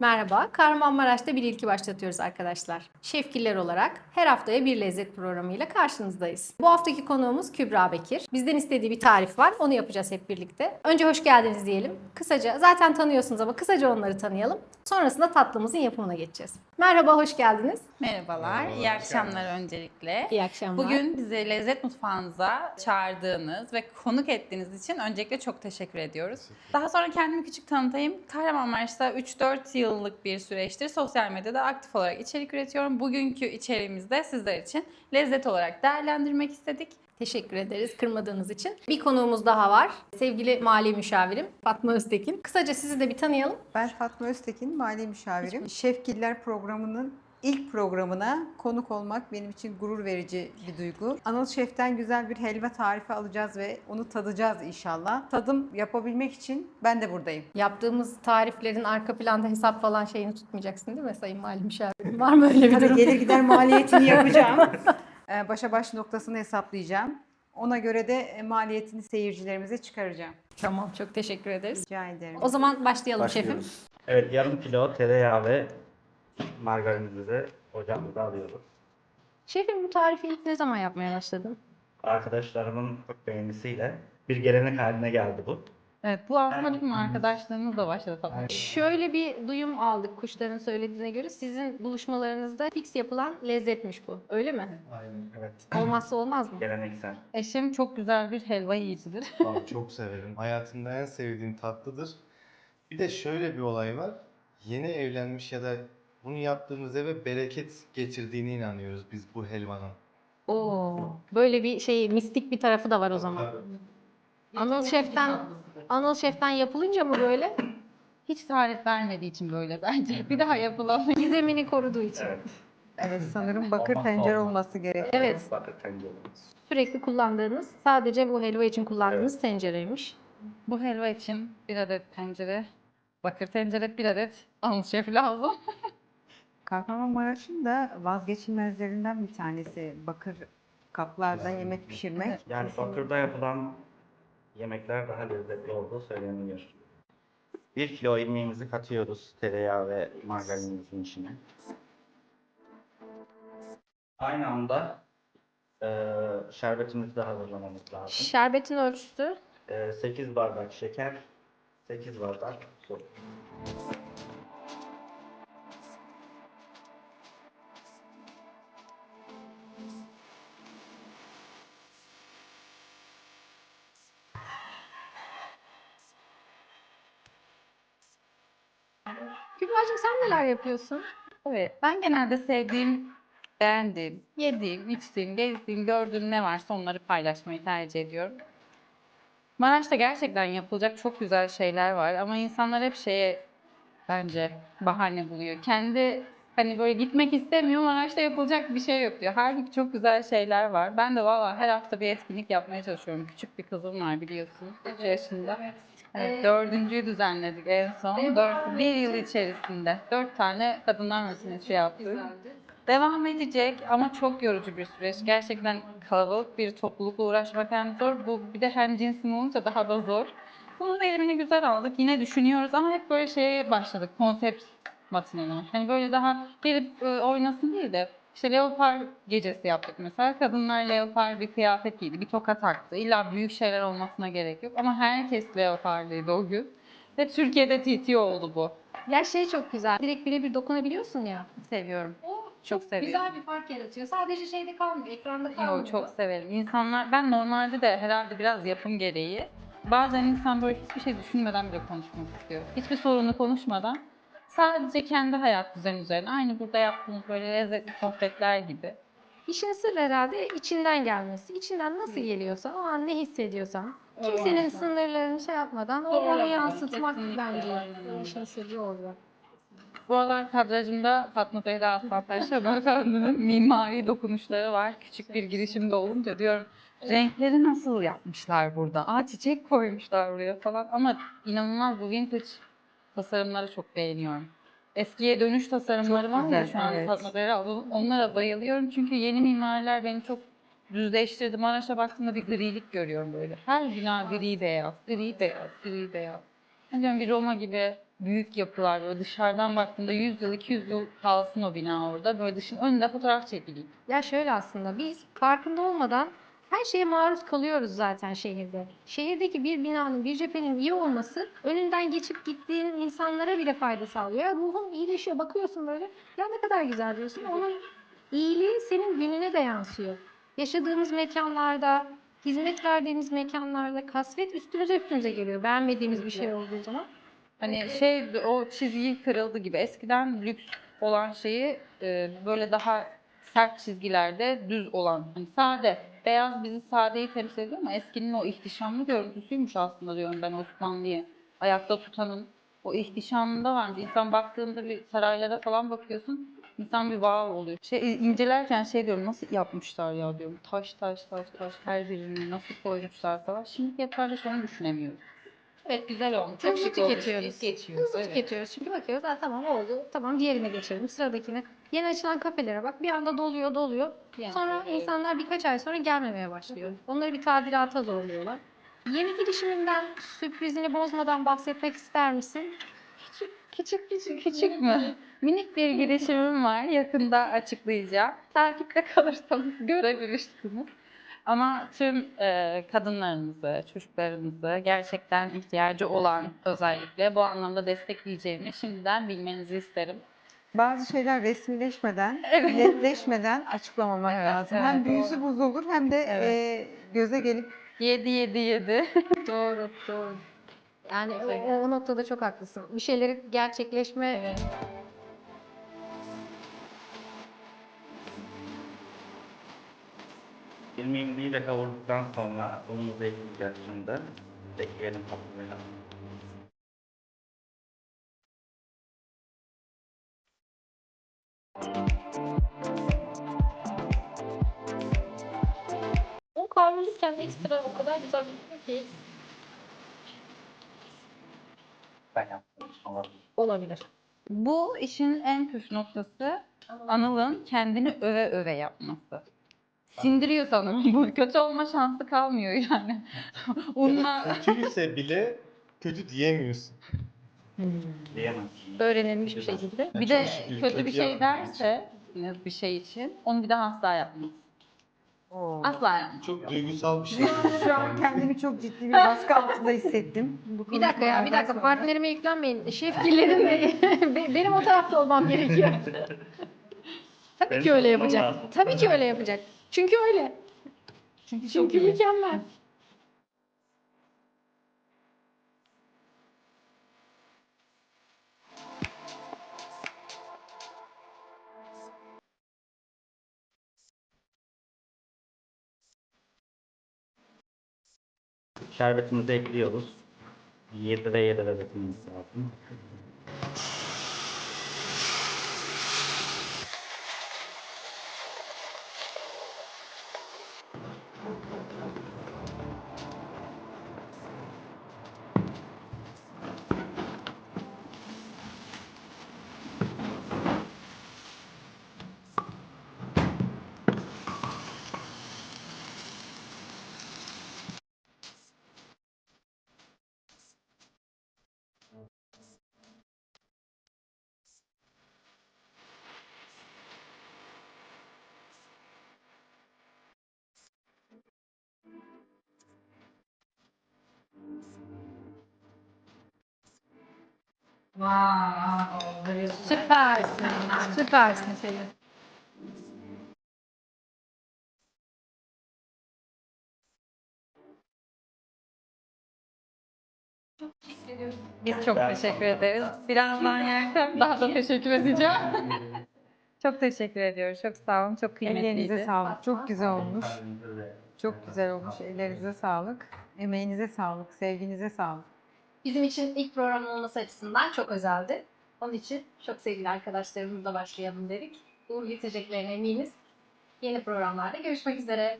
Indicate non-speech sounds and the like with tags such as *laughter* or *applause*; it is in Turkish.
Merhaba, Kahramanmaraş'ta bir ilki başlatıyoruz arkadaşlar. Şefkiller olarak her haftaya bir lezzet programıyla karşınızdayız. Bu haftaki konuğumuz Kübra Bekir. Bizden istediği bir tarif var, onu yapacağız hep birlikte. Önce hoş geldiniz diyelim. Kısaca, zaten tanıyorsunuz ama kısaca onları tanıyalım. Sonrasında tatlımızın yapımına geçeceğiz. Merhaba, hoş geldiniz. Merhabalar, iyi akşamlar öncelikle. İyi akşamlar. Bugün bizi lezzet mutfağınıza çağırdığınız ve konuk ettiğiniz için öncelikle çok teşekkür ediyoruz. Daha sonra kendimi küçük tanıtayım. Kahramanmaraş'ta 3-4 yıllık bir süreçtir sosyal medyada aktif olarak içerik üretiyorum. Bugünkü içeriğimizde sizler için lezzet olarak değerlendirmek istedik. Teşekkür ederiz kırmadığınız için. Bir konuğumuz daha var. Sevgili mali müşavirim Fatma Öztekin. Kısaca sizi de bir tanıyalım. Ben Fatma Öztekin, mali müşavirim. Şefkiller programının ilk programına konuk olmak benim için gurur verici bir duygu. Anıl Şef'ten güzel bir helva tarifi alacağız ve onu tadacağız inşallah. Tadım yapabilmek için ben de buradayım. Yaptığımız tariflerin arka planda hesap falan şeyini tutmayacaksın değil mi Sayın Mali Müşavirim? Var mı öyle bir Tabii durum? gelir gider maliyetini *laughs* yapacağım. Ee, Başa baş noktasını hesaplayacağım. Ona göre de e, maliyetini seyircilerimize çıkaracağım. Tamam çok teşekkür ederiz. Rica ederim. O zaman başlayalım şefim. Başlıyoruz. Evet yarım kilo tereyağı ve margarinimizi de ocağımıza alıyoruz. Şefim bu tarifi ilk ne zaman yapmaya başladın? Arkadaşlarımın çok beğenisiyle bir gelenek haline geldi bu. Evet, bu aslında bizim arkadaşlarımızla başladı falan. Şöyle bir duyum aldık kuşların söylediğine göre. Sizin buluşmalarınızda fix yapılan lezzetmiş bu. Öyle mi? Aynen. Evet. Olmazsa olmaz mı? Geleneksel. Eşim çok güzel bir helva yiyicidir. *laughs* Aa, çok severim. Hayatımda en sevdiğim tatlıdır. Bir de şöyle bir olay var. Yeni evlenmiş ya da bunu yaptığımız eve bereket getirdiğine inanıyoruz biz bu helvanın. Oo. Böyle bir şey mistik bir tarafı da var o zaman. Anıl Şef'ten Anıl Şef'ten yapılınca mı böyle? Hiç tarif vermediği için böyle bence. Bir daha yapılalım. *laughs* Gizemini koruduğu için. Evet. Evet sanırım bakır Olmazsa tencere olmaz. olması gerekiyor. Evet. Bakır tenceremiz. Sürekli kullandığınız, sadece bu helva için kullandığınız tencereymiş. Bu helva için bir adet tencere, bakır tencere, bir adet anıl şefi lazım. *laughs* Kahramanmaraş'ın da vazgeçilmezlerinden bir tanesi bakır kaplarda yemek pişirmek. Yani bakırda yapılan yemekler daha lezzetli olduğu söyleniyor. 1 kilo irmiğimizi katıyoruz tereyağı ve margarinimizin içine. Aynı anda eee şerbetimizi de hazırlamamız lazım. Şerbetin ölçüsü 8 bardak şeker, 8 bardak su. Kübra'cığım sen neler yapıyorsun? Evet, ben genelde sevdiğim, beğendiğim, yediğim, içtiğim, gezdiğim, gördüğüm ne varsa onları paylaşmayı tercih ediyorum. Maraş'ta gerçekten yapılacak çok güzel şeyler var ama insanlar hep şeye bence bahane buluyor. Kendi hani böyle gitmek istemiyor Maraş'ta yapılacak bir şey yok diyor. Halbuki çok güzel şeyler var. Ben de valla her hafta bir etkinlik yapmaya çalışıyorum. Küçük bir kızım var biliyorsunuz. 3 yaşında. Evet, dördüncüyü düzenledik en son. Dört, bir yıl içerisinde dört tane kadınlar makinesi yaptık. Devam edecek ama çok yorucu bir süreç. Gerçekten kalabalık bir toplulukla uğraşmak hem zor. Bu bir de hem cinsim olunca daha da zor. Bunun elimini güzel aldık. Yine düşünüyoruz ama hep böyle şeye başladık. Konsept matineler. Hani böyle daha gelip e, oynasın değil de işte leopar gecesi yaptık mesela. Kadınlar leopar bir kıyafet giydi. Bir toka taktı. İlla büyük şeyler olmasına gerek yok. Ama herkes leoparlıydı o gün. Ve Türkiye'de TT oldu bu. Ya şey çok güzel. Direkt birebir dokunabiliyorsun ya. Seviyorum. O Çok seviyorum. güzel bir fark yaratıyor. Sadece şeyde kalmıyor, ekranda kalmıyor. Yo, çok severim. İnsanlar, ben normalde de herhalde biraz yapım gereği bazen insan böyle hiçbir şey düşünmeden bile konuşmak istiyor. Hiçbir sorunu konuşmadan sadece kendi hayat düzeni üzerine aynı burada yaptığımız böyle lezzetli sohbetler gibi. İşin sırrı herhalde içinden gelmesi. İçinden nasıl geliyorsa, o an ne hissediyorsan. Kimsenin sınırlarını şey yapmadan o onu yansıtmak Kesinlikle, bence öyle. işin sırrı orada. Bu aralar kadrajımda Fatma Zehra Aslan Şaban Efendi'nin mimari dokunuşları var. Küçük bir girişimde olunca diyorum renkleri nasıl yapmışlar burada? Aa çiçek koymuşlar buraya falan ama inanılmaz bu vintage tasarımları çok beğeniyorum. Eskiye dönüş tasarımları Çok var ya güzel, şu an evet. Fatma onlara bayılıyorum çünkü yeni mimariler beni çok düzleştirdi. Maraş'a baktığımda bir grilik görüyorum böyle. Her bina gri beyaz, gri beyaz, gri beyaz. Ne diyorum bir Roma gibi büyük yapılar böyle dışarıdan baktığında 100 yıl 200 yıl kalsın o bina orada. Böyle dışın önünde fotoğraf çekileyim. Ya şöyle aslında biz farkında olmadan her şeye maruz kalıyoruz zaten şehirde. Şehirdeki bir binanın, bir cephenin iyi olması önünden geçip gittiğin insanlara bile fayda sağlıyor. Ruhun iyileşiyor. Bakıyorsun böyle ya ne kadar güzel diyorsun. Onun iyiliği senin gününe de yansıyor. Yaşadığımız mekanlarda, hizmet verdiğimiz mekanlarda kasvet üstümüze üstümüze geliyor. Beğenmediğimiz bir şey olduğu zaman. Hani şey o çizgi kırıldı gibi. Eskiden lüks olan şeyi e, böyle daha sert çizgilerde düz olan hani sade beyaz bizi sadeyi temsil ediyor ama eskinin o ihtişamlı görüntüsüymüş aslında diyorum ben Osmanlı'yı ayakta tutanın o ihtişamında varmış. İnsan baktığında bir saraylara falan bakıyorsun insan bir wow oluyor. Şey incelerken şey diyorum nasıl yapmışlar ya diyorum. Taş taş taş taş her birini nasıl koymuşlar falan. Şimdi yaparda şunu düşünemiyorum. Evet güzel olmuş. Çok Hızlı şık olmuş. tüketiyoruz. Geçiyoruz. Hızlı evet. tüketiyoruz. Çünkü bakıyoruz ha tamam oldu. Tamam diğerine geçelim. Sıradakine. Yeni açılan kafelere bak. Bir anda doluyor doluyor. Yani, Sonra evet. insanlar birkaç ay sonra gelmemeye başlıyor. Onları bir tadilata zorluyorlar. Yeni girişiminden sürprizini bozmadan bahsetmek ister misin? Küçük küçük küçük mü? Minik bir girişimim var. Yakında açıklayacağım. Takipte kalırsanız görebilirsiniz. Ama tüm e, kadınlarımızı, çocuklarımızı gerçekten ihtiyacı olan özellikle bu anlamda destekleyeceğimi şimdiden bilmenizi isterim. Bazı şeyler resmileşmeden, Evet. netleşmeden *laughs* açıklamamak Evet, lazım. evet, hem büyüsü bozulur hem de Evet. e, göze gelip 7 7 7. Doğru, doğru. Yani o, o noktada çok haklısın. Bir şeyleri gerçekleşme Evet. De kavurduktan sonra unumuzu ekleyeceğiz şimdi. Ekleyelim tatlıya. O kavrulurken ekstra o kadar güzel bir ki Ben yaptım. Ama olabilir. Bu işin en püf noktası Anıl'ın kendini öve öve yapması. Sindiriyor sanırım. Bu kötü olma şansı kalmıyor yani. Unla Kötüyse bile kötü diyemiyorsun. Diyemezsin. Öğrenilmiş bir şekilde. bir de kötü bir şey derse bir şey için onu bir daha asla yapmaz. Asla yapmaz. Çok duygusal bir şey. Şu an kendimi çok ciddi bir baskı altında hissettim. Bu Bir dakika ya, bir dakika. Partnerime yüklenmeyin. Şefkillerin de *laughs* benim o tarafta olmam gerekiyor. *laughs* Tabii Benim ki öyle yapacak. lazım. Tabii ki öyle yapacak. Çünkü öyle. Çünkü çok Çünkü iyi. mükemmel. Şerbetimizi ekliyoruz. 7'de 7'de dökmemiz lazım. Süpersin. Süpersin Selin. Biz çok teşekkür ederiz. Birazdan *laughs* yerken daha da teşekkür edeceğim. *laughs* çok teşekkür ediyoruz. Çok sağ olun. Çok kıymetliydi. Ellerinize sağlık. Çok güzel olmuş. Çok güzel olmuş. Ellerinize sağlık. Emeğinize sağlık. Sevginize sağlık. Bizim için ilk program olması açısından çok özeldi. Onun için çok sevgili arkadaşlarımızla başlayalım dedik. Uğur getireceklerine eminiz. Yeni programlarda görüşmek üzere.